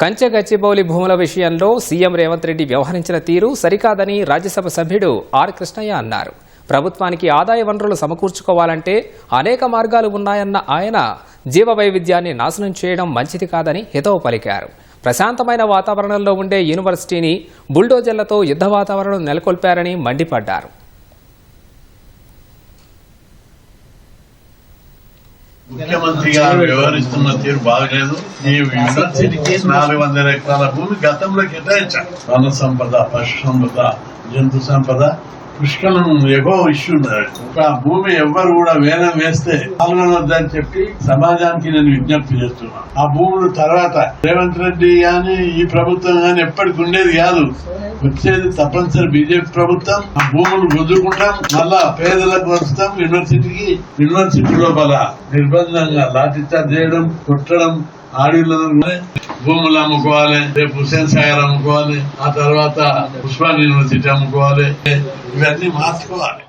కంచె గచ్చిబౌలి భూముల విషయంలో సీఎం రేవంత్ రెడ్డి వ్యవహరించిన తీరు సరికాదని రాజ్యసభ సభ్యుడు ఆర్ కృష్ణయ్య అన్నారు. ప్రభుత్వానికి ఆదాయ వనరులు సమకూర్చుకోవాలంటే అనేక మార్గాలు ఉన్నాయన్న ఆయన జీవ వైవిధ్యాన్ని నాశనం చేయడం మంచిది కాదని హితవు పలికారు. ప్రశాంతమైన వాతావరణంలో ఉండే యూనివర్సిటీని బుల్డోజర్లతో యుద్ధ వాతావరణం నెలకొల్పారని మండిపడ్డారు. ముఖ్యమంత్రి గారు వ్యవహరిస్తున్న తీరు బాగలేదు. ఈ యూనివర్సిటీకి నాలుగు వందల ఎకరాల భూమి గతంలో కేటాయించారు. వన సంపద పశు సంపద జంతు సంపద పుష్కలం ఎగో ఇష్యూ ఉన్నది ఒక భూమి ఎవ్వరు కూడా వేలం వేస్తే పాల్గొనొద్దని చెప్పి సమాజానికి నేను విజ్ఞప్తి చేస్తున్నాను ఆ భూములు తర్వాత రేవంత్ రెడ్డి గాని ఈ ప్రభుత్వం గాని ఎప్పటికి ఉండేది కాదు. వచ్చేది తప్పనిసరి బీజేపీ ప్రభుత్వం. ఆ భూములు వదులుకుంటాం మళ్ళా పేదలకు వస్తాం యూనివర్సిటీకి. యూనివర్సిటీ లోపల నిర్బంధంగా లాఠీ చార్జ్ చేయడం కొట్టడం ఆడవాళ్ళని భూములు అమ్ముకోవాలి రేపు హుసేన్ సాగర్ అమ్ముకోవాలి ఆ తర్వాత ఉస్మాన్ యూనివర్సిటీ అమ్ముకోవాలి ఇవన్నీ మార్చుకోవాలి.